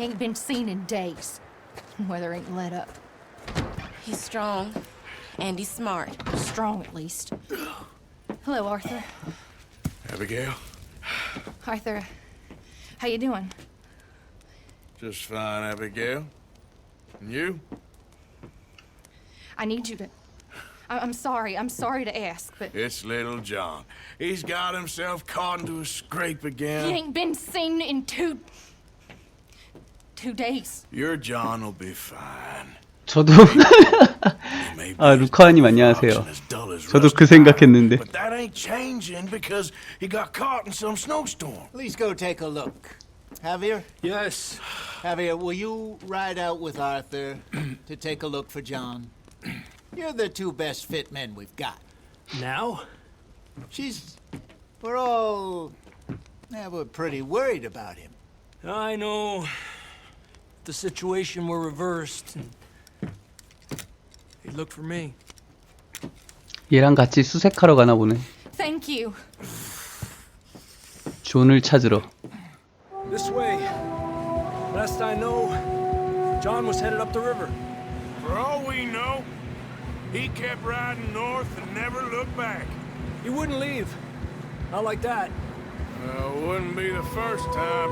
He ain't been seen in days. Weather ain't let up. He's strong and he's smart. Strong, at least. Hello, Arthur. Abigail? Arthur, how you doing? Just fine, Abigail. And you? I need you to... I- I'm sorry. I'm sorry to ask, but It's little John. He's got himself caught into a scrape again. he ain't been seen in two two days. Your John will be fine. 저도 He may be 아, as 루카님 rough 안녕하세요. and as dull as 저도 rusty 그 생각했는데. iron, But that ain't changing because he got caught in some snowstorm. Please go take a look. Javier? Yes. Javier, will you ride out with Arthur to take a look for John? You're the two best fit men we've got. Now? She's. We're all. Yeah, we're pretty worried about him. I know. The situation were reversed. and He'd look for me. 얘랑 같이 수색하러 가나 보네. Thank you. 존을 찾으러. This way. Last I know, John was headed up the river. For all we know, he kept riding north and never looked back. He wouldn't leave. Not like that. Well, wouldn't be the first time.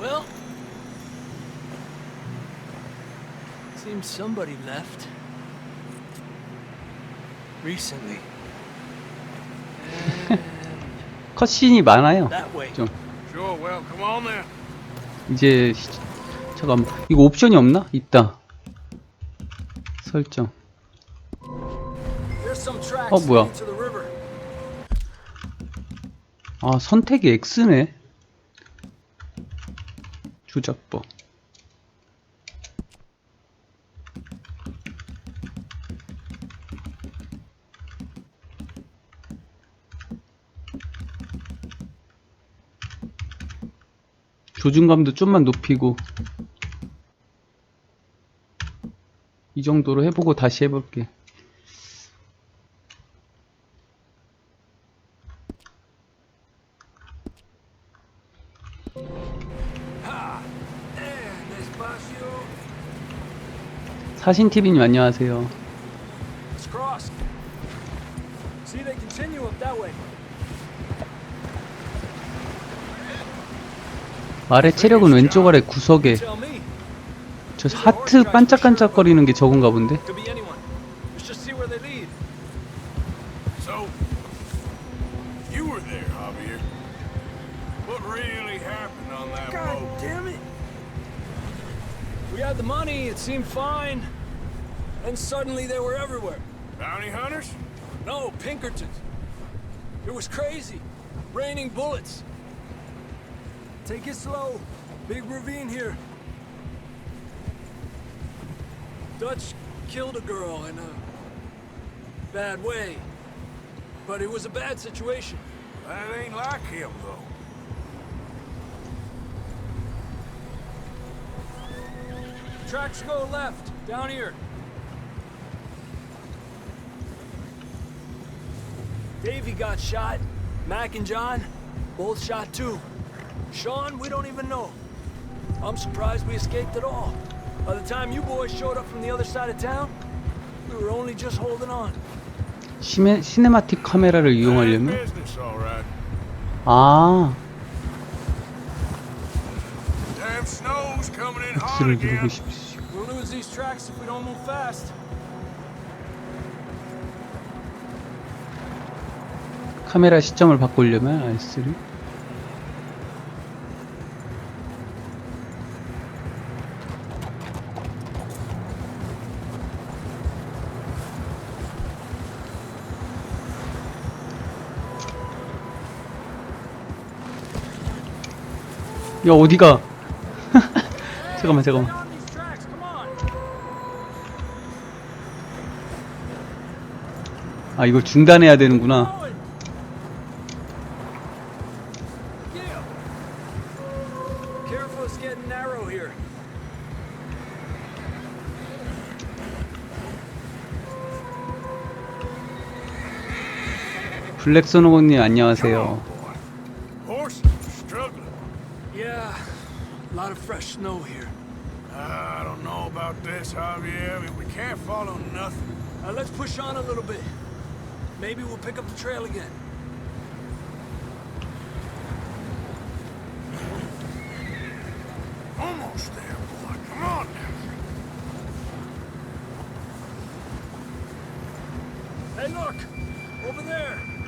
Well, seems somebody left. Recently. 컷신이 많아요. That way. 좀 Sure, well, come on then. 이제 시... 잠깐만 이거 옵션이 없나? 있다. 설정. There's some tracks 어, 뭐야? leading to the river. 아 선택이 X네. 조작법. 조준감도 좀만 높이고 이 정도로 해보고 다시 해볼게. 사신TV님 안녕하세요. 말의 체력은 왼쪽 아래 구석에. 저 하트 반짝반짝거리는 게 적은가 본데? money, it seemed fine. And suddenly they were everywhere. Bounty hunters? No, Pinkertons. It was crazy. Raining bullets. Take it slow. Big ravine here. Dutch killed a girl in a bad way. But it was a bad situation. That ain't like him, though. Tracks go left, down here. Davey got shot. Mac and John, both shot too. Sean, we don't even know. I'm surprised we escaped at all. By the time you boys showed up from the other side of town, we were only just holding on. 시메, 시네마틱 카메라를 Bad 이용하려면? business, all right. 아, Damn snow's coming in hard X를 again. 누르고 싶으시고. We'll lose these tracks if we don't move fast. 카메라 시점을 바꾸려면 R3. 야 어디가? 잠깐만 잠깐만. 아 이걸 중단해야 되는구나. Pick up the trail again. Almost there, boy. Come on now. Hey, look! Over there!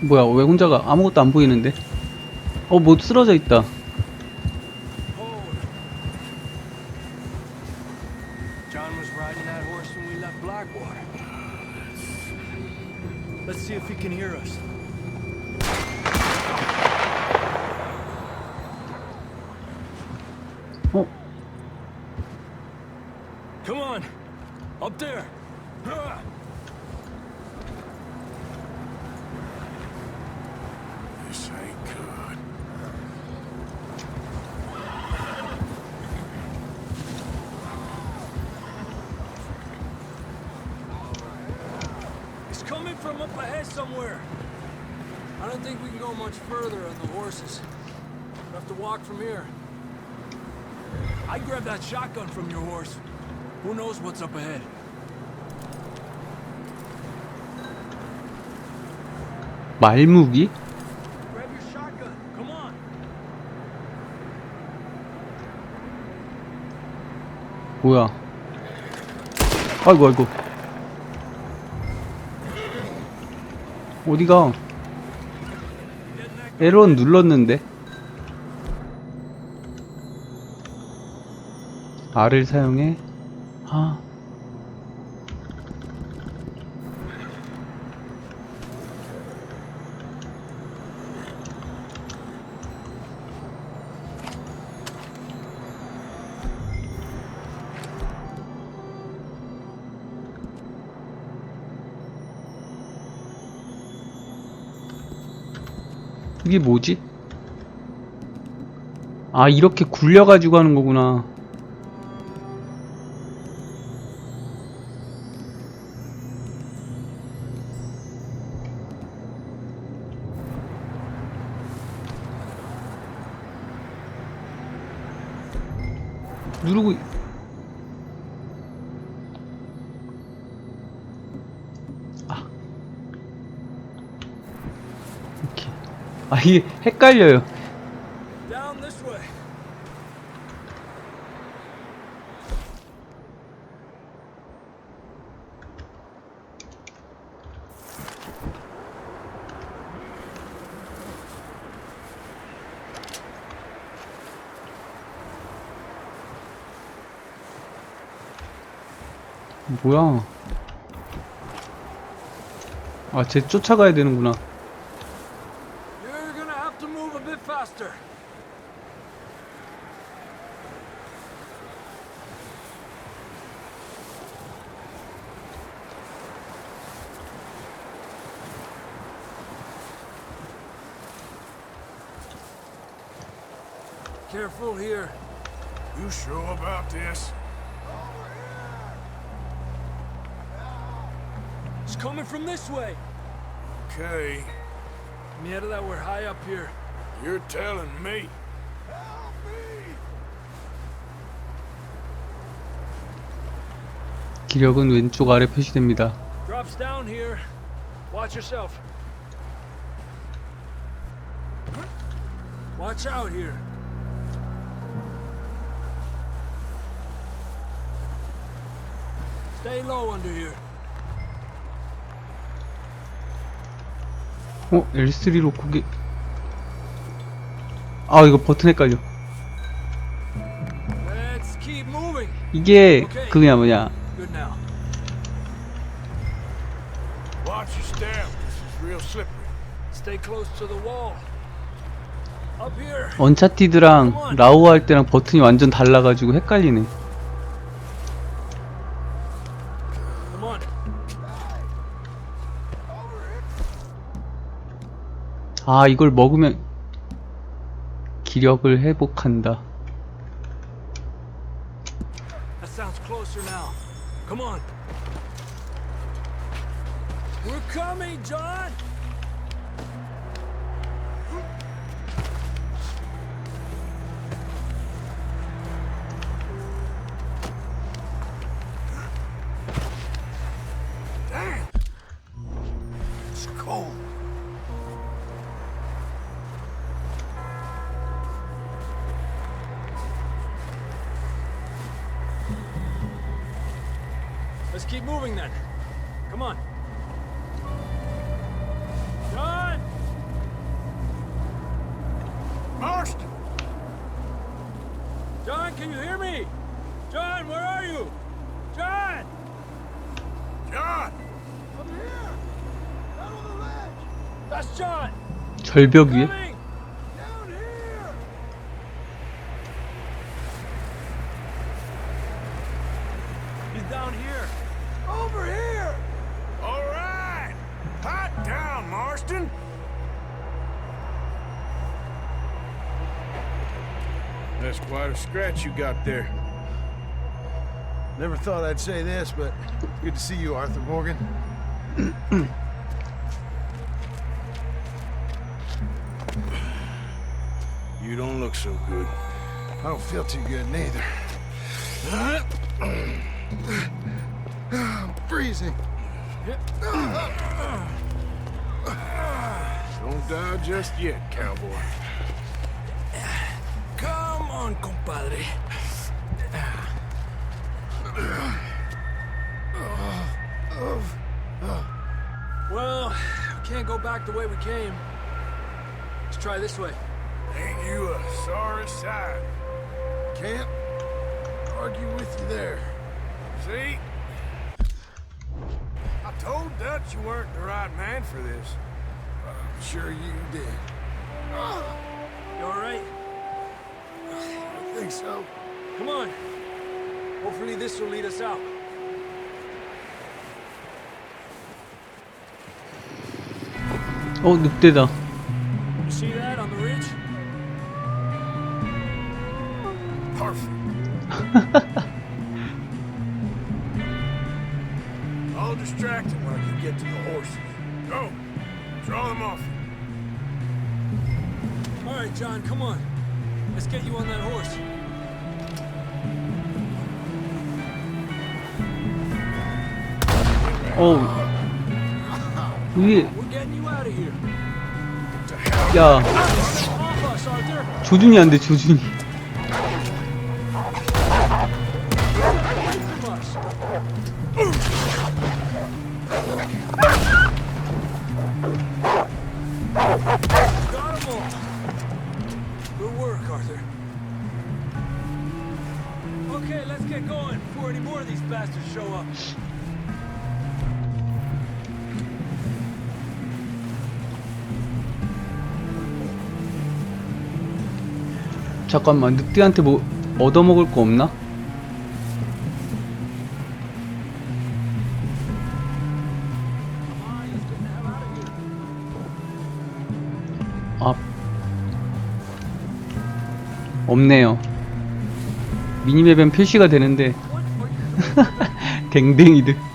뭐야 왜 혼자가 아무것도 안 보이는데? 어뭐 쓰러져 있다. coming from up ahead somewhere. I don't think we can go much further on the horses. We'll have to walk from here. I'd grab that shotgun from your horse. Who knows what's up ahead? 말무기? Grab your shotgun. Come on. 뭐야? 아이고 아이고. 어디가? 에런 눌렀는데. R을 사용해. 아. 이게 뭐지? 아, 이렇게 굴려가지고 하는 거구나. 아 이게 헷갈려요. 뭐야 아쟤 쫓아가야 되는구나 from this way. Okay, Mierda, we're high up here. you're telling me. 기력은 왼쪽 아래 표시됩니다 Drops down here. Watch yourself. Watch out here. Stay low under here. 어 L3로 고개 아 이거 버튼 헷갈려. 이게 그게 뭐냐. 언차티드랑 라우 할 때랑 버튼이 완전 달라가지고 헷갈리네. 아, 이걸 먹으면 기력을 회복한다. We're coming, John. Let's keep moving then. Come on. John! Marston! John, can you hear me? John, where are you? John! John! That's John! 절벽 위에? Down, Marston! That's quite a scratch you got there. Never thought I'd say this, but it's good to see you, Arthur Morgan. You don't look so good. I don't feel too good neither. I'm freezing. Don't die just yet, cowboy. Come on, compadre. Well, we can't go back the way we came. Let's try this way. Ain't you a sorry sight? Can't argue with you there. See? I told Dutch you weren't the right man for this. Sure you did. You alright? I think so. Come on. Hopefully this will lead us out. Oh, gitti daha. Get you on that horse. 어. 위에. 야. 조준이 안 돼, 조준이. 잠깐만, 늑대한테 뭐 얻어먹을 거 없나? 아. 없네요. 미니맵엔 표시가 되는데. 댕댕이들.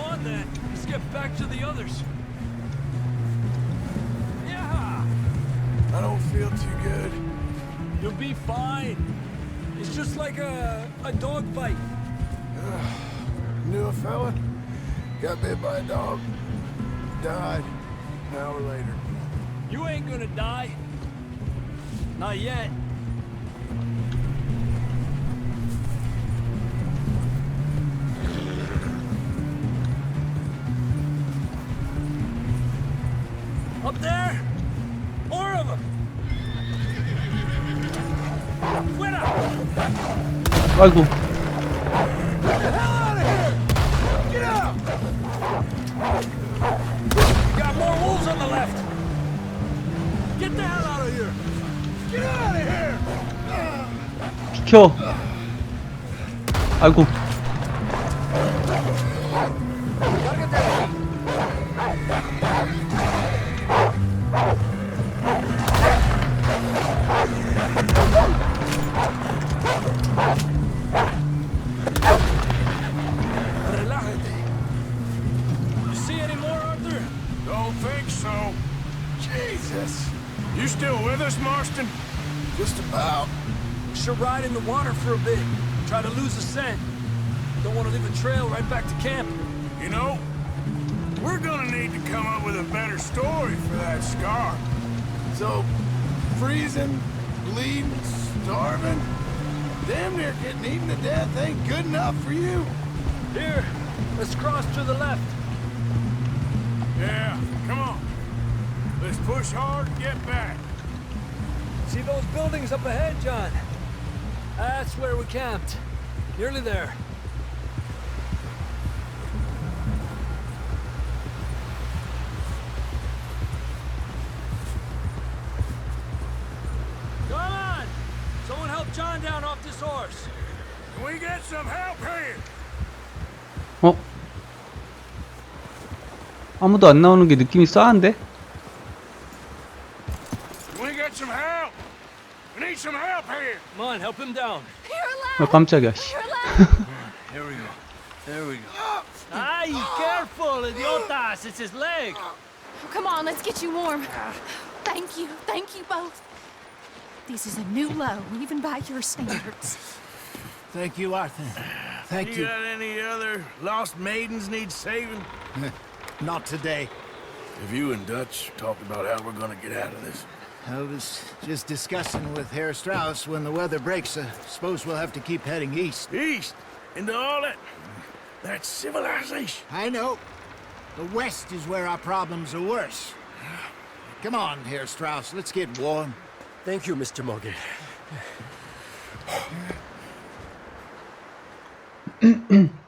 On then. Let's get back to the others. Yeah. I don't feel too good. You'll be fine. It's just like a a dog bite. Knew a fella, got bit by a dog, died an hour later. You ain't gonna die. Not yet. Up there! More of them! Fuera! Algo. Get out! Got more wolves on the left! Get the hell out of here! Get out of here! 비켜. 아이고. Ride in the water for a bit. Try to lose the scent. Don't want to leave a trail right back to camp. You know, we're gonna need to come up with a better story for that scar. So, freezing, bleeding, starving, damn near getting eaten to death ain't good enough for you. Here, let's cross to the left. Yeah, come on. Let's push hard and get back. See those buildings up ahead, John? That's where we camped. Nearly there. Come on! Someone help John down off this horse. Can we get some help here? 어? 아무도 안 나오는 게 느낌이 싸한데? him down. 아, 깜짝이야. 씨. Here we go. There we go. Ay, careful, idiotas! It's his leg. Come on, let's get you warm. Thank you, thank you both. This is a new low, even by your standards. Thank you, Arthur. Thank You you. got any other lost maidens need saving? Not today. Have you and Dutch talked about how we're gonna get out of this? I was just discussing with Herr Strauss when the weather breaks. I suppose we'll have to keep heading east. East into all that that civilization. I know. The west is where our problems are worse. Come on, Herr Strauss. Let's get warm. Thank you, Mr. Morgan.